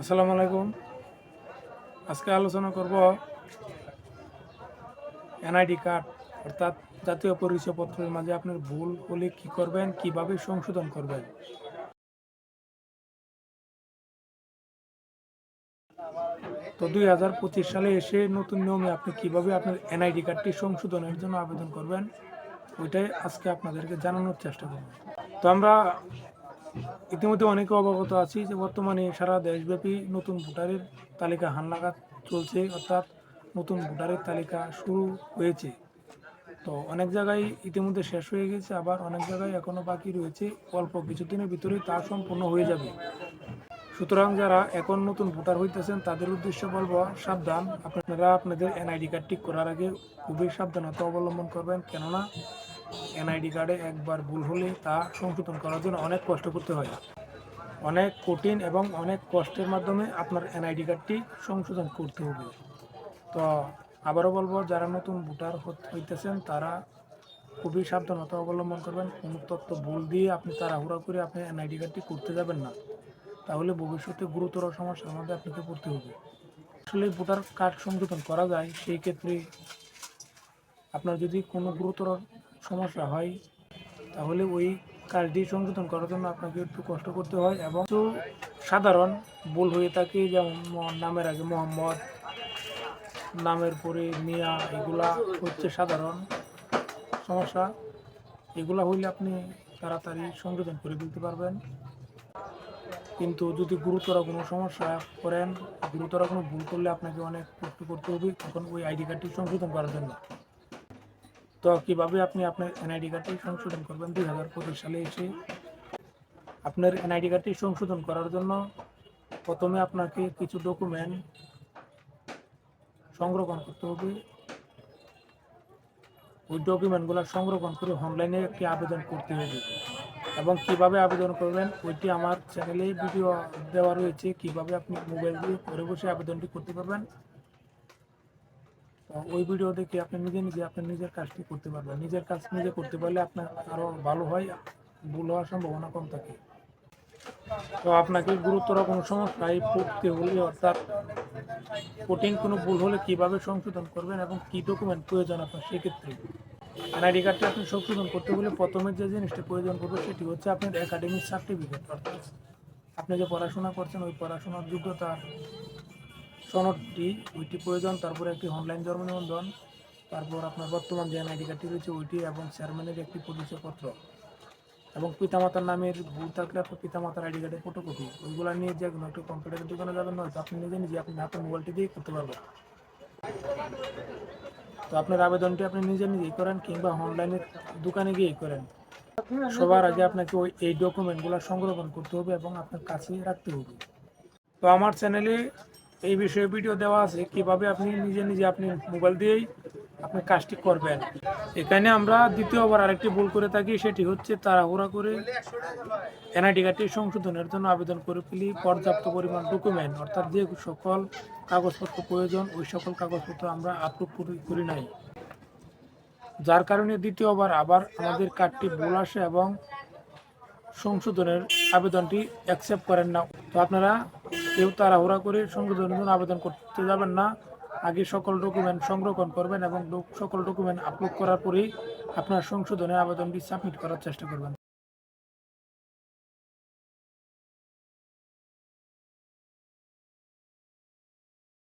আসসালামু আলাইকুম। আজকে আলোচনা করব এনআইডি কার্ড, অর্থাৎ জাতীয় পরিচয়পত্রের মাঝে আপনার ভুল হলে কি করবেন, কীভাবে সংশোধন করবেন? তো দুই হাজার পঁচিশ সালে এসে নতুন নিয়মে আপনি কীভাবে আপনার এনআইডি কার্ডটি সংশোধনের জন্য আবেদন করবেন, ওইটাই আজকে আপনাদেরকে জানানোর চেষ্টা করব। তো আমরা ইতিমধ্যে অনেকে অবগত আছি যে বর্তমানে সারা দেশব্যাপী নতুন ভোটারের তালিকা হালনাগাদ চলছে, অর্থাৎ নতুন ভোটারের তালিকা শুরু হয়েছে। তো অনেক জায়গায় ইতিমধ্যে শেষ হয়ে গেছে, আবার অনেক জায়গায় এখনও বাকি রয়েছে। অল্প কিছুদিনের ভিতরে তা সম্পূর্ণ হয়ে যাবে। সুতরাং যারা এখন নতুন ভোটার হইতেছেন, তাদের উদ্দেশ্য বলব, সাবধান। আপনারা আপনাদের এনআইডি কার্ড ঠিক করার আগে খুবই সাবধানতা অবলম্বন করবেন। কেননা এনআইডি কার্ডে একবার ভুল হলে তা সংশোধন করার জন্য অনেক কষ্ট করতে হয়। অনেক কঠিন এবং অনেক কষ্টের মাধ্যমে আপনার এনআইডি কার্ডটি সংশোধন করতে হবে। তো আবারও বলব, যারা নতুন ভোটার হইতেছেন, তারা খুবই সাবধানতা অবলম্বন করবেন। কোনো তথ্য ভুল দিয়ে আপনি তাড়াহুড়া করে আপনি এনআইডি কার্ডটি করতে যাবেন না। তাহলে ভবিষ্যতে গুরুতর সমস্যার মধ্যে আপনাকে পড়তে হবে। আসলে ভোটার কার্ড সংশোধন করা যায়, সেই ক্ষেত্রে আপনার যদি কোনো গুরুতর সমস্যা হয়, তাহলে ওই কাজটি সংশোধন করার জন্য আপনাকে একটু কষ্ট করতে হয় এবং কিছু সাধারণ ভুল হয়ে থাকে, যেমন নামের আগে মোহাম্মদ, নামের পরে মিয়া, এগুলা হচ্ছে সাধারণ সমস্যা। এগুলা হইলে আপনি তাড়াতাড়ি সংশোধন করে ফেলতে পারবেন। কিন্তু যদি গুরুতর কোনো সমস্যা করেন, গুরুতর কোনো ভুল করলে আপনাকে অনেক কষ্ট করতে হবে, তখন ওই আইডি কার্ডটি সংশোধন করার জন্য। তো কীভাবে আপনি আপনার এনআইডি কার্ডটি সংশোধন করবেন? দুই হাজার পঁচিশ সালে এসে আপনার এনআইডি কার্ডটি সংশোধন করার জন্য প্রথমে আপনাকে কিছু ডকুমেন্ট সংরক্ষণ করতে হবে। ওই ডকুমেন্টগুলো সংরক্ষণ করে অনলাইনে একটি আবেদন করতে হবে। এবং কীভাবে আবেদন করবেন? ওইটি আমার চ্যানেলে ভিডিও দেওয়া রয়েছে। কীভাবে আপনি মোবাইল দিয়ে ঘরে বসে আবেদনটি করতে পারবেন? ওই ভিডিও দেখে আপনি নিজে নিজে আপনার নিজের কাজটি করতে পারবেন। নিজের কাজ নিজে করতে পারলে আপনার আরও ভালো হয়, ভুল হওয়ার সম্ভাবনা কম থাকে। তো আপনাকে গুরুতর কোনো সমস্যায় পড়তে হলে অর্থাৎ কঠিন কোনো ভুল হলে কীভাবে সংশোধন করবেন এবং কি ডকুমেন্ট প্রয়োজন আপনার সেক্ষেত্রে? আইডি কার্ডটি আপনি সংশোধন করতে হলে প্রথমে যে জিনিসটা প্রয়োজন করবে সেটি হচ্ছে আপনার একাডেমিক সার্টিফিকেট অর্থাৎ আপনি যে পড়াশোনা করছেন, ওই পড়াশোনার যোগ্যতা সনদটি, ওইটি প্রয়োজন, তারপরে একটি অনলাইন জন্ম নিবন্ধন, তারপর আপনার বর্তমান যে এনআইডি কার্ডটি রয়েছে ওইটি এবং চেয়ারম্যানের একটি পরিচয়পত্র। এবং পিতামাতার নামের ভুল থাকলে আপনার পিতামাতার আইডি কার্ডের ফটোকপি ওইগুলো নিয়ে যে কোনো একটা কম্পিউটারের দোকানে যাবেন, নয়তো আপনি নিজে নিজে আপনি হাতের মোবাইলটি দিয়ে করতে পারবেন। তো আপনার আবেদনটি আপনি নিজে নিজেই করেন কিংবা অনলাইনের দোকানে গিয়েই করেন। সবার আগে আপনাকে ওই এই ডকুমেন্টগুলো সংরক্ষণ করতে হবে এবং আপনার কাছে রাখতে হবে। তো আমার চ্যানেলে এই বিষয়ে ভিডিও দেওয়া আছে, কীভাবে আপনি নিজে নিজে আপনি মোবাইল দিয়েই আপনি কাজটি করবেন। এখানে আমরা দ্বিতীয়বার আরেকটি ভুল করে থাকি, সেটি হচ্ছে তাড়াহুড়া করে এনআইডি কার্ডটি সংশোধনের জন্য আবেদন করে ফেলি। পর্যাপ্ত পরিমাণ ডকুমেন্ট অর্থাৎ যে সকল কাগজপত্র প্রয়োজন, ওই সকল কাগজপত্র আমরা আপলোড করি নাই। যার কারণে দ্বিতীয়বার আবার আমাদের কার্ডটি ভুল আসে এবং সংশোধনের আবেদনটি অ্যাকসেপ্ট করেন না। তো আপনারা কেউ তাড়াহুড়া করে সংশোধনের জন্য আবেদন করতে যাবেন না। আগে সকল ডকুমেন্ট সংরক্ষণ করবেন এবং সকল ডকুমেন্ট আপলোড করার পরেই আপনার সংশোধনের আবেদনটি সাবমিট করার চেষ্টা করবেন।